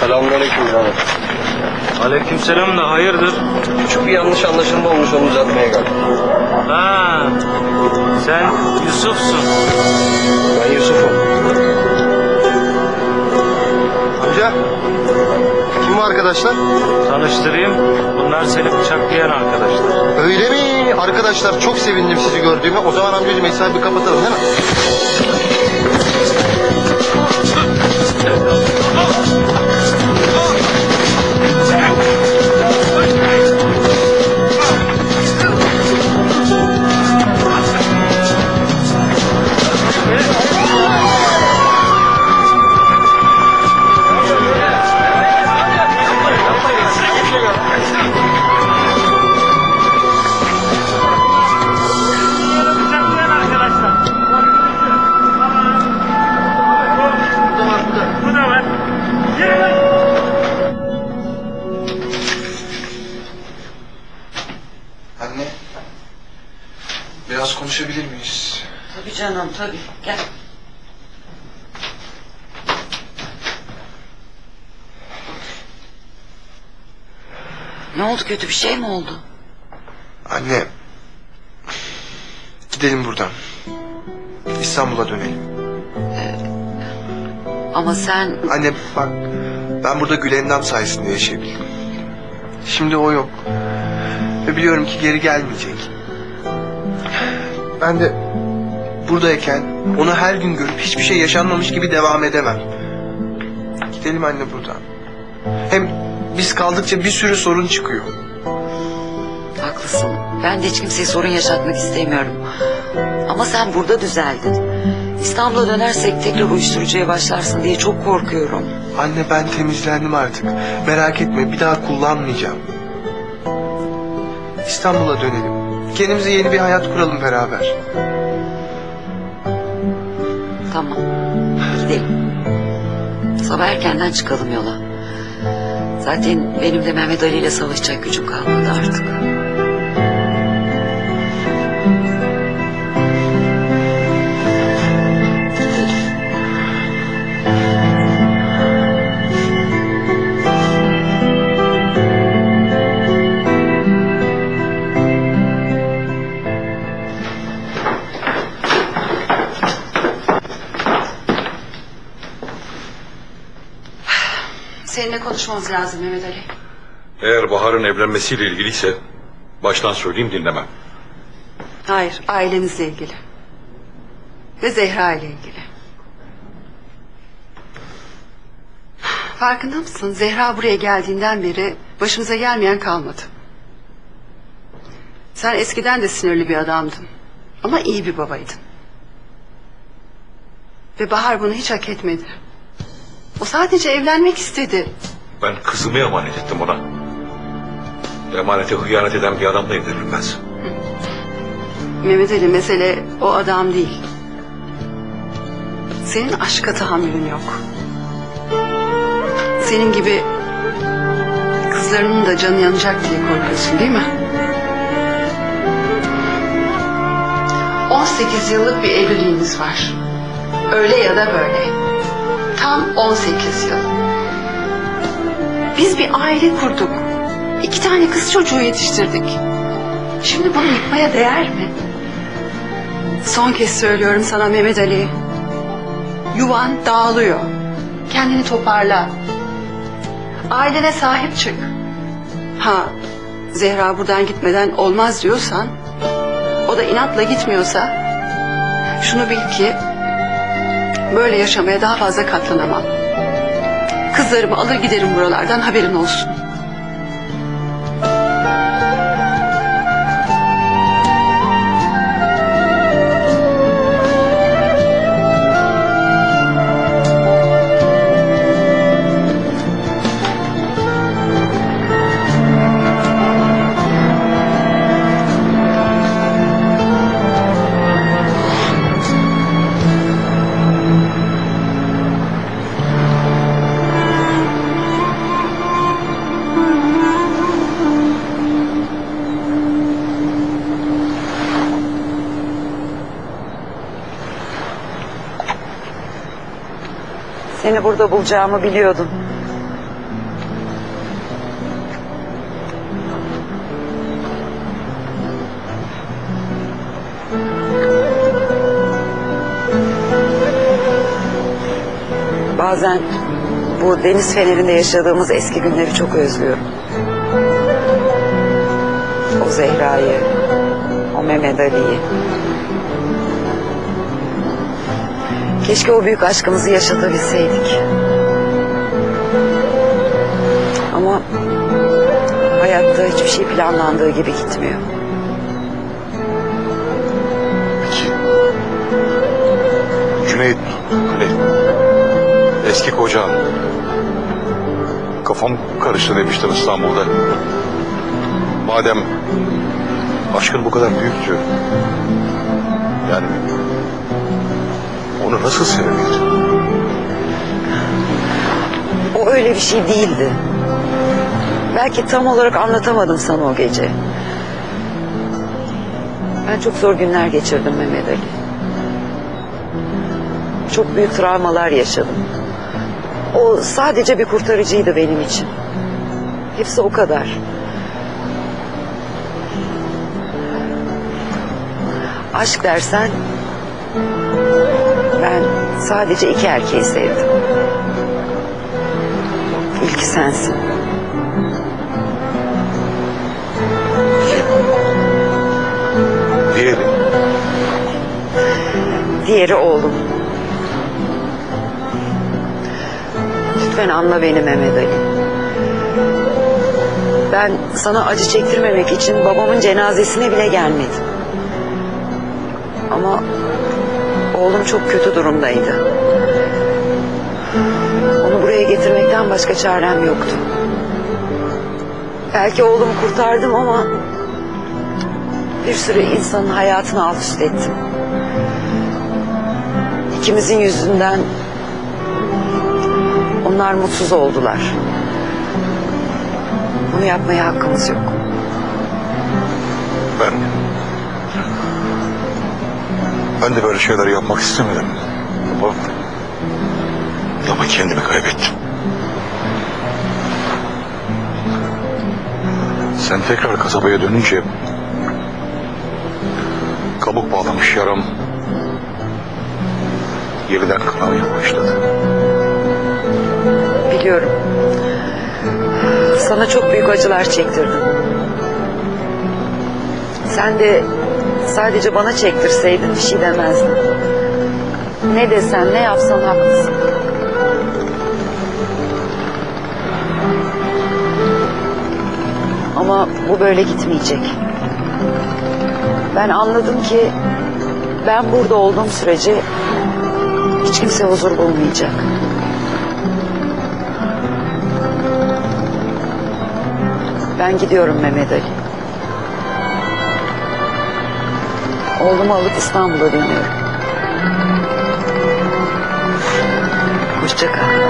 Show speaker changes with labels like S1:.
S1: Selamünaleyküm canım.
S2: Aleykümselam da hayırdır?
S1: Küçük bir yanlış anlaşılma olmuş onu düzeltmeye geldim.
S2: Ha, sen Yusuf'sun.
S1: Ben Yusuf'um.
S3: Amca. Kim bu arkadaşlar?
S2: Tanıştırayım. Bunlar seni bıçaklayan arkadaşlar.
S3: Öyle mi? Arkadaşlar çok sevindim sizi gördüğüme. O zaman amcacığım hesabı kapatalım değil mi?
S4: Biraz konuşabilir miyiz?
S5: Tabii canım tabii. Gel. Ne oldu kötü bir şey mi oldu?
S4: Anne, gidelim buradan. İstanbul'a dönelim.
S5: Ama sen
S4: Anne bak, ben burada Gülendam sayesinde yaşayabildim. Şimdi o yok. Ve biliyorum ki geri gelmeyecek. Ben de buradayken onu her gün görüp hiçbir şey yaşanmamış gibi devam edemem. Gidelim anne buradan. Hem biz kaldıkça bir sürü sorun çıkıyor.
S5: haklısın. Ben de hiç kimseye sorun yaşatmak istemiyorum. Ama sen burada düzeldin. İstanbul'a dönersek tekrar uyuşturucuya başlarsın diye çok korkuyorum.
S4: Anne ben temizlendim artık. Merak etme bir daha kullanmayacağım. İstanbul'a dönelim. Kendimize yeni bir hayat kuralım beraber.
S5: Tamam. Gidelim. Sabah erkenden çıkalım yola. Zaten benim de Mehmet Ali ile savaşacak gücüm kalmadı artık. Seninle konuşmamız lazım Mehmet Ali.
S6: Eğer Bahar'ın evlenmesiyle ilgiliyse baştan söyleyeyim dinlemem.
S7: Hayır, ailenizle ilgili. Ve Zehra ile ilgili. Farkında mısın? Zehra buraya geldiğinden beri başımıza gelmeyen kalmadı. Sen eskiden de sinirli bir adamdın. Ama iyi bir babaydın. Ve Bahar bunu hiç hak etmedi. O sadece evlenmek istedi.
S6: Ben kızımı emanet ettim ona. Emanete hıyanet eden bir adam da evlenilmez.
S7: Mehmet Ali mesele o adam değil. Senin aşka tahammülün yok. Senin gibi kızlarının da canı yanacak diye korkuyorsun değil mi? 18 yıllık bir evliliğiniz var. Öyle ya da böyle. Tam 18 yıl. Biz bir aile kurduk. İki tane kız çocuğu yetiştirdik. Şimdi bunu yıkmaya değer mi? Son kez söylüyorum sana Mehmet Ali. Yuvan dağılıyor. Kendini toparla. Ailene sahip çık. Ha, Zehra buradan gitmeden olmaz diyorsan, o da inatla gitmiyorsa, şunu bil ki, böyle yaşamaya daha fazla katlanamam. Kızlarımı alır giderim buralardan haberin olsun.
S5: Seni burada bulacağımı biliyordum. Bazen bu deniz fenerinde yaşadığımız eski günleri çok özlüyorum. O Zehra'yı, o Mehmet Ali'yi, Keşke o büyük aşkımızı yaşatabilseydik. Ama hayatta hiçbir şey planlandığı gibi gitmiyor.
S6: Peki. Cüneyt, hani eski kocan. Kafam karıştı demiştin İstanbul'da. Madem aşkın bu kadar büyüktü. Yani onu nasıl sevebildin?
S5: O öyle bir şey değildi. Belki tam olarak anlatamadım sana o gece. Ben çok zor günler geçirdim Mehmet Ali. Çok büyük travmalar yaşadım. O sadece bir kurtarıcıydı benim için. Hepsi o kadar. Aşk dersen sadece iki erkeği sevdim. İlki sensin.
S6: Diyelim.
S5: Diğeri oğlum. Lütfen anla beni Mehmet Ali. Ben sana acı çektirmemek için babamın cenazesine bile gelmedim. Ama oğlum çok kötü durumdaydı. Onu buraya getirmekten başka çarem yoktu. Belki oğlumu kurtardım ama bir sürü insanın hayatını alt üst ettim. İkimizin yüzünden onlar mutsuz oldular. Bunu yapmaya hakkımız yok.
S6: Ben... Ben de böyle şeyler yapmak istemedim. Ama... Ama kendimi kaybettim. Sen tekrar kasabaya dönünce... Kabuk bağlamış yaram... Yeniden kanamaya başladı.
S5: Biliyorum. Sana çok büyük acılar çektirdim. Sen de sadece bana çektirseydin bir şey demezdin. Ne desen ne yapsan haklısın. Ama bu böyle gitmeyecek. Ben anladım ki ben burada olduğum sürece hiç kimse huzur bulmayacak. Ben gidiyorum Mehmet Ali. Oğlumu alıp İstanbul'a dönüyorum. Hoşça kal.